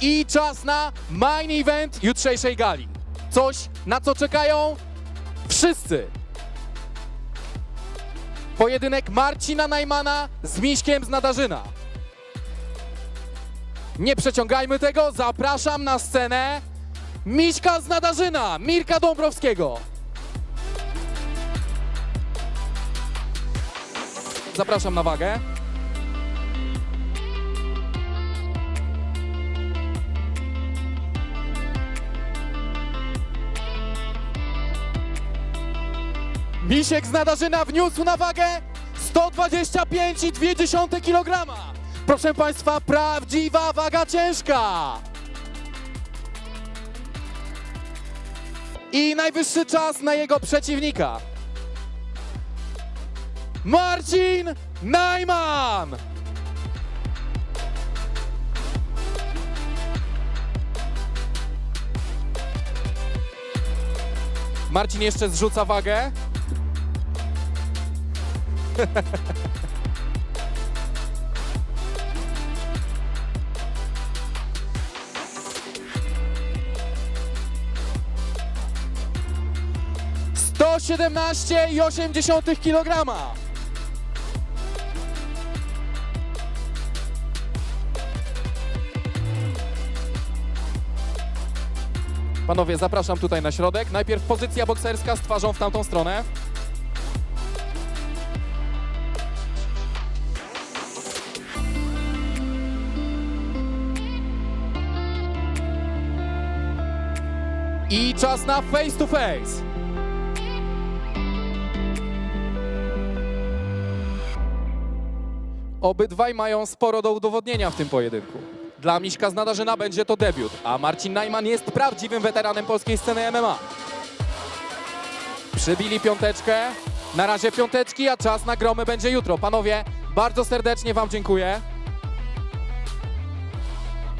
I czas na main event jutrzejszej gali. Coś, na co czekają wszyscy. Pojedynek Marcina Najmana z Miśkiem z Nadarzyna. Nie przeciągajmy tego, zapraszam na scenę Miśka z Nadarzyna, Mirka Dąbrowskiego. Zapraszam na wagę. Misiek z Nadarzyna wniósł na wagę 125,2 kg. Proszę Państwa, prawdziwa waga ciężka. I najwyższy czas na jego przeciwnika. Marcin Najman! Marcin jeszcze zrzuca wagę. Sto siedemnaście i osiemdziesiątych kilograma. Panowie, zapraszam tutaj na środek. Najpierw pozycja bokserska z twarzą w tamtą stronę. I czas na face to face. Obydwaj mają sporo do udowodnienia w tym pojedynku. Dla Miśka z Nadarzyna będzie to debiut, a Marcin Najman jest prawdziwym weteranem polskiej sceny MMA. Przybili piąteczkę. Na razie piąteczki, a czas na gromy będzie jutro. Panowie, bardzo serdecznie Wam dziękuję.